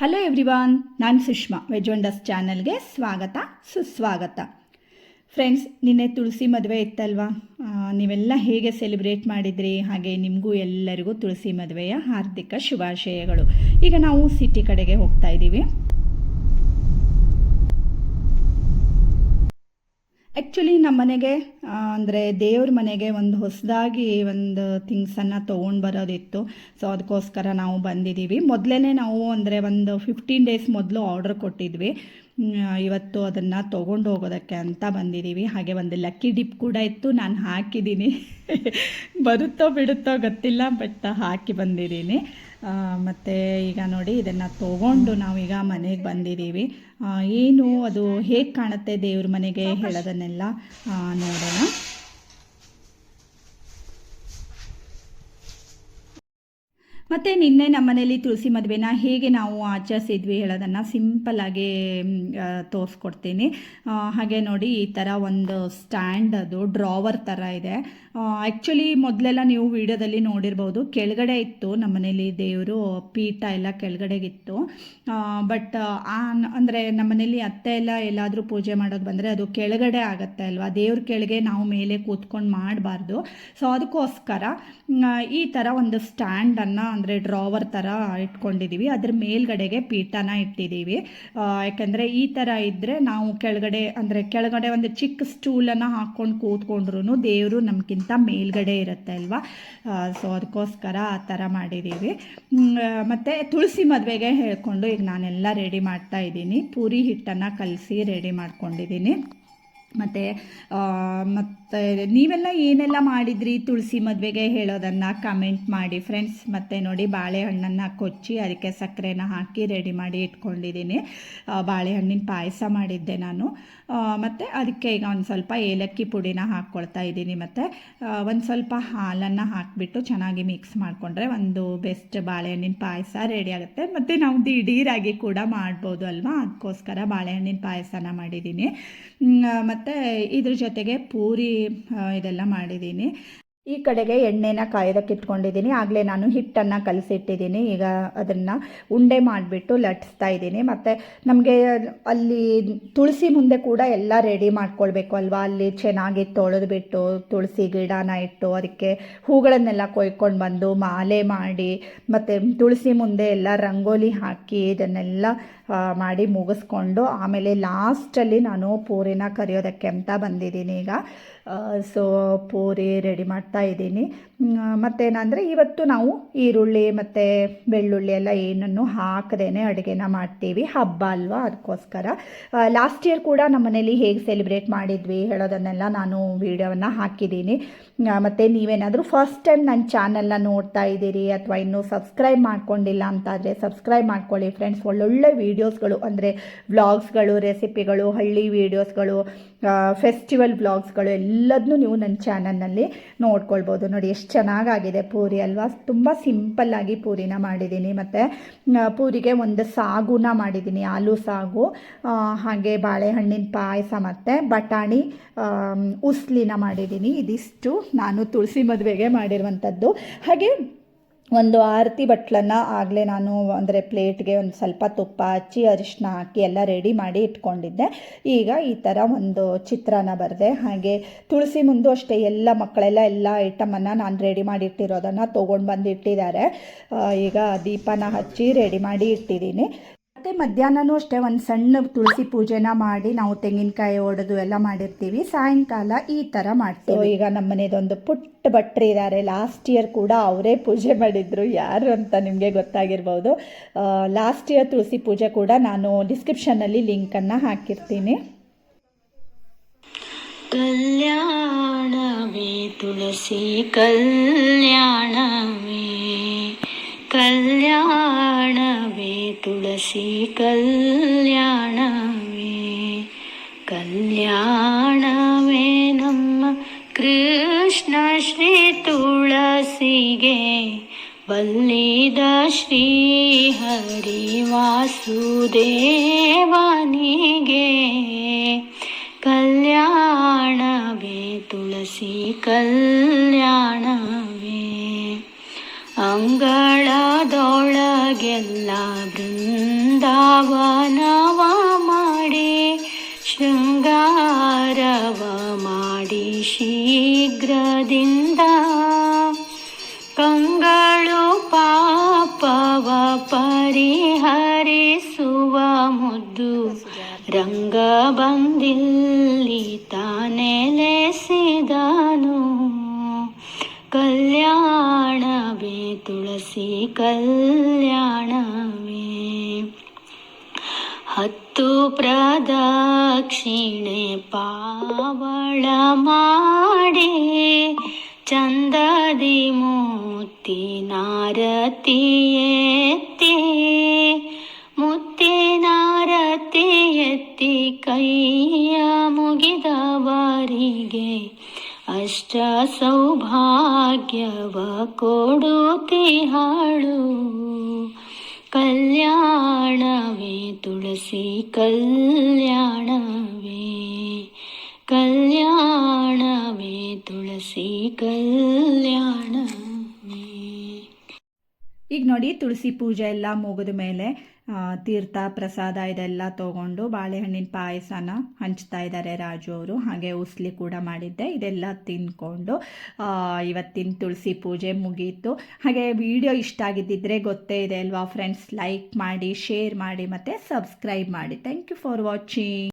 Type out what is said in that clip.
Hello everyone ನಾನು Sushma veg wonders ಚಾನಲ್ಗೆ ಸ್ವಾಗತ, ಸುಸ್ವಾಗತ. ಫ್ರೆಂಡ್ಸ್ ನಿನ್ನೆ ತುಳಸಿ ಮದುವೆ ಇತ್ತಲ್ವಾ? ನೀವೆಲ್ಲ ಹೇಗೆ ಸೆಲೆಬ್ರೇಟ್ ಮಾಡಿದ್ರಿ? ಹಾಗೆ ನಿಮಗೂ ಎಲ್ಲರಿಗೂ ತುಳಸಿ ಮದುವೆಯ ಹಾರ್ದಿಕ ಶುಭಾಶಯಗಳು. ಈಗ ನಾವು ಸಿಟಿ ಕಡೆಗೆ ಹೋಗ್ತಾ ಇದ್ದೀವಿ. ಆ್ಯಕ್ಚುಲಿ ನಮ್ಮ ಮನೆಗೆ ಅಂದರೆ ದೇವ್ರ ಮನೆಗೆ ಒಂದು ಹೊಸದಾಗಿ ಒಂದು ಥಿಂಗ್ಸನ್ನು ತೊಗೊಂಡು ಬರೋದಿತ್ತು. ಸೊ ಅದಕ್ಕೋಸ್ಕರ ನಾವು ಬಂದಿದ್ದೀವಿ. ಮೊದಲೇ ನಾವು ಅಂದರೆ ಒಂದು ಫಿಫ್ಟೀನ್ ಡೇಸ್ ಮೊದಲು ಆರ್ಡ್ರ್ ಕೊಟ್ಟಿದ್ವಿ. ಇವತ್ತು ಅದನ್ನು ತೊಗೊಂಡು ಹೋಗೋದಕ್ಕೆ ಅಂತ ಬಂದಿದ್ದೀವಿ. ಹಾಗೆ ಒಂದು ಲಕ್ಕಿ ಡಿಪ್ ಕೂಡ ಇತ್ತು. ನಾನು ಹಾಕಿದ್ದೀನಿ. ಬರುತ್ತೋ ಬಿಡುತ್ತೋ ಗೊತ್ತಿಲ್ಲ ಬಟ್ ಹಾಕಿ ಬಂದಿದ್ದೀನಿ. ಮತ್ತು ಈಗ ನೋಡಿ ಇದನ್ನು ತೊಗೊಂಡು ನಾವೀಗ ಮನೆಗೆ ಬಂದಿದ್ದೀವಿ ಏನು ಅದು ಹೇಗೆ ಕಾಣುತ್ತೆ ದೇವ್ರ ಮನೆಗೆ ಹೇಳೋದನ್ನೆಲ್ಲ ನೋಡೋಣ. ಮತ್ತು ನಿನ್ನೆ ನಮ್ಮ ಮನೇಲಿ ತುಳಸಿ ಮದುವೆನ ಹೇಗೆ ನಾವು ಆಚರಿಸಿದ್ವಿ ಹೇಳೋದನ್ನು ಸಿಂಪಲ್ಲಾಗಿ ತೋರಿಸ್ಕೊಡ್ತೀನಿ. ಹಾಗೆ ನೋಡಿ ಈ ಥರ ಒಂದು ಸ್ಟ್ಯಾಂಡ್ ಅದು, ಡ್ರಾವರ್ ಥರ ಇದೆ. ಆ್ಯಕ್ಚುಲಿ ಮೊದಲೆಲ್ಲ ನೀವು ವಿಡಿಯೋದಲ್ಲಿ ನೋಡಿರ್ಬೋದು, ಕೆಳಗಡೆ ಇತ್ತು ನಮ್ಮ ಮನೇಲಿ ದೇವರು, ಪೀಠ ಎಲ್ಲ ಕೆಳಗಡೆಗಿತ್ತು. ಬಟ್ ಅಂದರೆ ನಮ್ಮ ಮನೇಲಿ ಅತ್ತೆ ಎಲ್ಲ ಎಲ್ಲಾದರೂ ಪೂಜೆ ಮಾಡೋದು ಬಂದರೆ ಅದು ಕೆಳಗಡೆ ಆಗುತ್ತೆ ಅಲ್ವಾ? ದೇವ್ರ ಕೆಳಗೆ ನಾವು ಮೇಲೆ ಕೂತ್ಕೊಂಡು ಮಾಡಬಾರ್ದು. ಸೊ, ಅದಕ್ಕೋಸ್ಕರ ಈ ಥರ ಒಂದು ಸ್ಟ್ಯಾಂಡನ್ನು ಅಂದರೆ ಡ್ರಾವರ್ ಥರ ಇಟ್ಕೊಂಡಿದ್ದೀವಿ ಅದ್ರ ಮೇಲ್ಗಡೆಗೆ ಪೀಠನ ಇಟ್ಟಿದ್ದೀವಿ ಯಾಕೆಂದರೆ ಈ ಥರ ಇದ್ದರೆ ನಾವು ಕೆಳಗಡೆ, ಅಂದರೆ ಕೆಳಗಡೆ ಒಂದು ಚಿಕ್ಕ ಸ್ಟೂಲನ್ನು ಹಾಕ್ಕೊಂಡು ಕೂತ್ಕೊಂಡ್ರು ದೇವರು ನಮಗಿಂತ ಮೇಲ್ಗಡೆ ಇರುತ್ತೆ ಅಲ್ವಾ? ಸೊ ಅದಕ್ಕೋಸ್ಕರ ಆ ಥರ ಮಾಡಿದ್ದೀವಿ ಮತ್ತು ತುಳಸಿ ಮದುವೆಗೆ ಹೇಳ್ಕೊಂಡು ಈಗ ನಾನೆಲ್ಲ ರೆಡಿ ಮಾಡ್ತಾ ಇದ್ದೀನಿ. ಪೂರಿ ಹಿಟ್ಟನ್ನು ಕಲಸಿ ರೆಡಿ ಮಾಡ್ಕೊಂಡಿದ್ದೀನಿ. ಮತ್ತು ಮತ್ತು ನೀವೆಲ್ಲ ಏನೆಲ್ಲ ಮಾಡಿದ್ರಿ ತುಳಸಿ ಮದುವೆಗೆ ಹೇಳೋದನ್ನು ಕಮೆಂಟ್ ಮಾಡಿ. ಫ್ರೆಂಡ್ಸ್ ಮತ್ತು ನೋಡಿ ಬಾಳೆಹಣ್ಣನ್ನು ಕೊಚ್ಚಿ ಅದಕ್ಕೆ ಸಕ್ಕರೆನ ಹಾಕಿ ರೆಡಿ ಮಾಡಿ ಇಟ್ಕೊಂಡಿದ್ದೀನಿ. ಬಾಳೆಹಣ್ಣಿನ ಪಾಯಸ ಮಾಡಿದ್ದೆ ನಾನು. ಮತ್ತು ಅದಕ್ಕೆ ಈಗ ಒಂದು ಸ್ವಲ್ಪ ಏಲಕ್ಕಿ ಪುಡಿನ ಹಾಕ್ಕೊಳ್ತಾ ಇದ್ದೀನಿ ಮತ್ತು. ಒಂದು ಸ್ವಲ್ಪ ಹಾಲನ್ನು ಹಾಕಿಬಿಟ್ಟು ಚೆನ್ನಾಗಿ ಮಿಕ್ಸ್ ಮಾಡಿಕೊಂಡ್ರೆ ಒಂದು ಬೆಸ್ಟ್ ಬಾಳೆಹಣ್ಣಿನ ಪಾಯಸ ರೆಡಿ ಆಗುತ್ತೆ. ಮತ್ತು ನಾವು ದಿಢೀರಾಗಿ ಕೂಡ ಮಾಡ್ಬೋದು ಅಲ್ವಾ? ಅದಕ್ಕೋಸ್ಕರ ಬಾಳೆಹಣ್ಣಿನ ಪಾಯಸನ ಮಾಡಿದ್ದೀನಿ. ಮತ್ತು ಇದ್ರ ಜೊತೆಗೆ ಪೂರಿ ಇದೆಲ್ಲ ಮಾಡಿದ್ದೀನಿ. ಈ ಕಡೆಗೆ ಎಣ್ಣೆನ ಕಾಯೋದಕ್ಕೆ ಇಟ್ಕೊಂಡಿದ್ದೀನಿ. ಆಗಲೇ ನಾನು ಹಿಟ್ಟನ್ನು ಕಲಸಿಟ್ಟಿದ್ದೀನಿ. ಈಗ ಅದನ್ನು ಉಂಡೆ ಮಾಡಿಬಿಟ್ಟು ಲಟ್ಟಿಸ್ತಾ ಇದ್ದೀನಿ. ಮತ್ತು ನಮಗೆ ಅಲ್ಲಿ ತುಳಸಿ ಮುಂದೆ ಕೂಡ ಎಲ್ಲ ರೆಡಿ ಮಾಡ್ಕೊಳ್ಬೇಕು ಅಲ್ವಾ? ಅಲ್ಲಿ ಚೆನ್ನಾಗಿ ತೊಳೆದುಬಿಟ್ಟು ತುಳಸಿ ಗಿಡನ ಇಟ್ಟು ಅದಕ್ಕೆ ಹೂಗಳನ್ನೆಲ್ಲ ಕೊಯ್ಕೊಂಡು ಬಂದು ಮಾಲೆ ಮಾಡಿ, ಮತ್ತು ತುಳಸಿ ಮುಂದೆ ಎಲ್ಲ ರಂಗೋಲಿ ಹಾಕಿ ಇದನ್ನೆಲ್ಲ ಮಾಡಿ ಮುಗಿಸ್ಕೊಂಡು ಆಮೇಲೆ ಲಾಸ್ಟಲ್ಲಿ ನಾನು ಪೂರಿನ ಕರಿಯೋದಕ್ಕೆ ಅಂತ ಬಂದಿದ್ದೀನಿ ಈಗ. ಸೊ, ಪೂರಿ ರೆಡಿ ಮಾಡ್ತಾ ಇದ್ದೀನಿ. ಮತ್ತೇನಂದರೆ ಇವತ್ತು ನಾವು ಈರುಳ್ಳಿ ಮತ್ತು ಬೆಳ್ಳುಳ್ಳಿ ಎಲ್ಲ ಏನನ್ನು ಹಾಕದೇನೆ ಅಡುಗೆನ ಮಾಡ್ತೀವಿ. ಹಬ್ಬ ಅಲ್ವಾ ಅದಕ್ಕೋಸ್ಕರ. ಲಾಸ್ಟ್ ಇಯರ್ ಕೂಡ ನಮ್ಮ ಮನೇಲಿ ಹೇಗೆ ಸೆಲೆಬ್ರೇಟ್ ಮಾಡಿದ್ವಿ ಹೇಳೋದನ್ನೆಲ್ಲ ನಾನು ವೀಡಿಯೋವನ್ನು ಹಾಕಿದ್ದೀನಿ. ಮತ್ತು ನೀವೇನಾದರೂ ಫಸ್ಟ್ ಟೈಮ್ ನನ್ನ ಚಾನಲ್ನ ನೋಡ್ತಾ ಇದ್ದೀರಿ ಅಥವಾ ಇನ್ನೂ ಸಬ್ಸ್ಕ್ರೈಬ್ ಮಾಡ್ಕೊಂಡಿಲ್ಲ ಅಂತಾದರೆ ಸಬ್ಸ್ಕ್ರೈಬ್ ಮಾಡ್ಕೊಳ್ಳಿ ಫ್ರೆಂಡ್ಸ್ ಒಳ್ಳೊಳ್ಳೆ ವೀಡಿಯೋಸ್ಗಳು ಅಂದರೆ ವ್ಲಾಗ್ಸ್ಗಳು ರೆಸಿಪಿಗಳು ಹಳ್ಳಿ ವೀಡಿಯೋಸ್ಗಳು ಫೆಸ್ಟಿವಲ್ ಬ್ಲಾಗ್ಸ್ಗಳು ಎಲ್ಲದನ್ನೂ ನೀವು ನನ್ನ ಚಾನಲ್ನಲ್ಲಿ ನೋಡ್ಕೊಳ್ಬೋದು. ನೋಡಿ, ಎಷ್ಟು ಚೆನ್ನಾಗಾಗಿದೆ ಪೂರಿ ಅಲ್ವಾ? ತುಂಬ ಸಿಂಪಲ್ಲಾಗಿ ಪೂರಿನ ಮಾಡಿದ್ದೀನಿ. ಮತ್ತು ಪೂರಿಗೆ ಒಂದು ಸಾಗುನ ಮಾಡಿದ್ದೀನಿ, ಆಲೂ ಸಾಗು ಹಾಗೆ ಬಾಳೆಹಣ್ಣಿನ ಪಾಯಸ ಮತ್ತು ಬಟಾಣಿ ಉಸ್ಲಿನ ಮಾಡಿದ್ದೀನಿ. ಇದಿಷ್ಟು ನಾನು ತುಳಸಿ ಮದುವೆಗೆ ಮಾಡಿರುವಂಥದ್ದು. ಹಾಗೆ ಒಂದು ಆರತಿ ಬಟ್ಲನ್ನು ಆಗಲೇ ನಾನು ಅಂದರೆ ಪ್ಲೇಟ್ಗೆ ಒಂದು ಸ್ವಲ್ಪ ತುಪ್ಪ ಹಚ್ಚಿ ಅರಿಶಿನ ಹಾಕಿ ಎಲ್ಲ ರೆಡಿ ಮಾಡಿ ಇಟ್ಕೊಂಡಿದ್ದೆ. ಈಗ ಈ ಥರ ಒಂದು ಚಿತ್ರಾನ್ನ ಬರೆದೆ. ಹಾಗೆ ತುಳಸಿ ಮುಂದೂ ಅಷ್ಟೇ ಎಲ್ಲ ಮಕ್ಕಳೆಲ್ಲ ಎಲ್ಲ ಐಟಮನ್ನು ನಾನು ರೆಡಿ ಮಾಡಿ ಇಟ್ಟಿರೋದನ್ನು ತೊಗೊಂಡು ಬಂದು ಇಟ್ಟಿದ್ದಾರೆ. ಈಗ ದೀಪನ ಹಚ್ಚಿ ರೆಡಿ ಮಾಡಿ ಇಟ್ಟಿದ್ದೀನಿ. ಮತ್ತು ಮಧ್ಯಾಹ್ನನೂ ಅಷ್ಟೇ ಒಂದು ಸಣ್ಣ ತುಳಸಿ ಪೂಜೆನ ಮಾಡಿ ನಾವು ತೆಂಗಿನಕಾಯಿ ಒಡೆದು ಎಲ್ಲ ಮಾಡಿರ್ತೀವಿ. ಸಾಯಂಕಾಲ ಈ ಥರ ಮಾಡ್ತೀವಿ. ಈಗ ನಮ್ಮ ಮನೆಯದೊಂದು ಪುಟ್ಟ ಭಟ್ರು ಇದ್ದಾರೆ ಲಾಸ್ಟ್ ಇಯರ್ ಕೂಡ ಅವರೇ ಪೂಜೆ ಮಾಡಿದ್ರು. ಯಾರು ಅಂತ ನಿಮಗೆ ಗೊತ್ತಾಗಿರ್ಬೋದು. ಲಾಸ್ಟ್ ಇಯರ್ ತುಳಸಿ ಪೂಜೆ ಕೂಡ ನಾನು ಡಿಸ್ಕ್ರಿಪ್ಷನ್ನಲ್ಲಿ ಲಿಂಕನ್ನು ಹಾಕಿರ್ತೀನಿ. ಕಲ್ಯಾಣವೇ ತುಳಸಿ ಕಲ್ಯಾಣವೇ. कल्याणमे तुलसि कल्याणवे कल्याणमे नम कृष्णश्री तुलसिगे वल्लिदश्रीहरिवासुदेवानिगे कल्याणवे तुलसी कल्याणवे अङ्ग ಭಕ್ತರಿಗಾಗೆಲ್ಲ ಬೃಂದಾವನವ ಮಾಡಿ ಶೃಂಗಾರವ ಮಾಡಿ ಶೀಘ್ರದಿಂದ. ಕಂಗಳು ಪಾಪವ ಪರಿಹರಿಸುವ ಮುದ್ದು ರಂಗ ಬಂದಿಲ್ಲಿ ತುಳಸಿ ಕಲ್ಯಾಣವೇ ಹತ್ತು ಪ್ರದಕ್ಷಿಣೆ ಪಾವಳ ಮಾಡಿ ಚಂದದಿ ಮುತ್ತಿನಾರತಿ ಎತ್ತಿ ಮುತ್ತಿನಾರತಿ ಎತ್ತಿ ಕೈಯ ಮುಗಿದವರಿಗೆ ಅಷ್ಟ ಸೌಭಾಗ್ಯವ ಕೊಡುತ್ತಿಹಳು ಕಲ್ಯಾಣವೇ ತುಳಸಿ, ಕಲ್ಯಾಣವೇ. ಕಲ್ಯಾಣವೇ ತುಳಸಿ, ಕಲ್ಯಾಣವೇ. ಈಗ ನೋಡಿ ತುಳಸಿ ಪೂಜೆ ಎಲ್ಲ ಮುಗಿದ ಮೇಲೆ ತೀರ್ಥ, ಪ್ರಸಾದ ಇದೆಲ್ಲ ತಗೊಂಡು ಬಾಳೆಹಣ್ಣಿನ ಪಾಯಸನ ಹಂಚ್ತಾ ಇದ್ದಾರೆ ರಾಜು ಅವರು. ಹಾಗೆ ಉಸ್ಲಿ ಕೂಡ ಮಾಡಿದ್ದೆ. ಇದೆಲ್ಲ ತಿಂದ್ಕೊಂಡು ಇವತ್ತಿನ ತುಳಸಿ ಪೂಜೆ ಮುಗೀತು. ಹಾಗೆ ವಿಡಿಯೋ ಇಷ್ಟ ಆಗಿದ್ದಿದ್ರೆ ಗೊತ್ತೇ ಇದೆ ಅಲ್ವಾ? ಫ್ರೆಂಡ್ಸ್ ಲೈಕ್ ಮಾಡಿ ಶೇರ್ ಮಾಡಿ ಮತ್ತು ಸಬ್ಸ್ಕ್ರೈಬ್ ಮಾಡಿ. Thank you for watching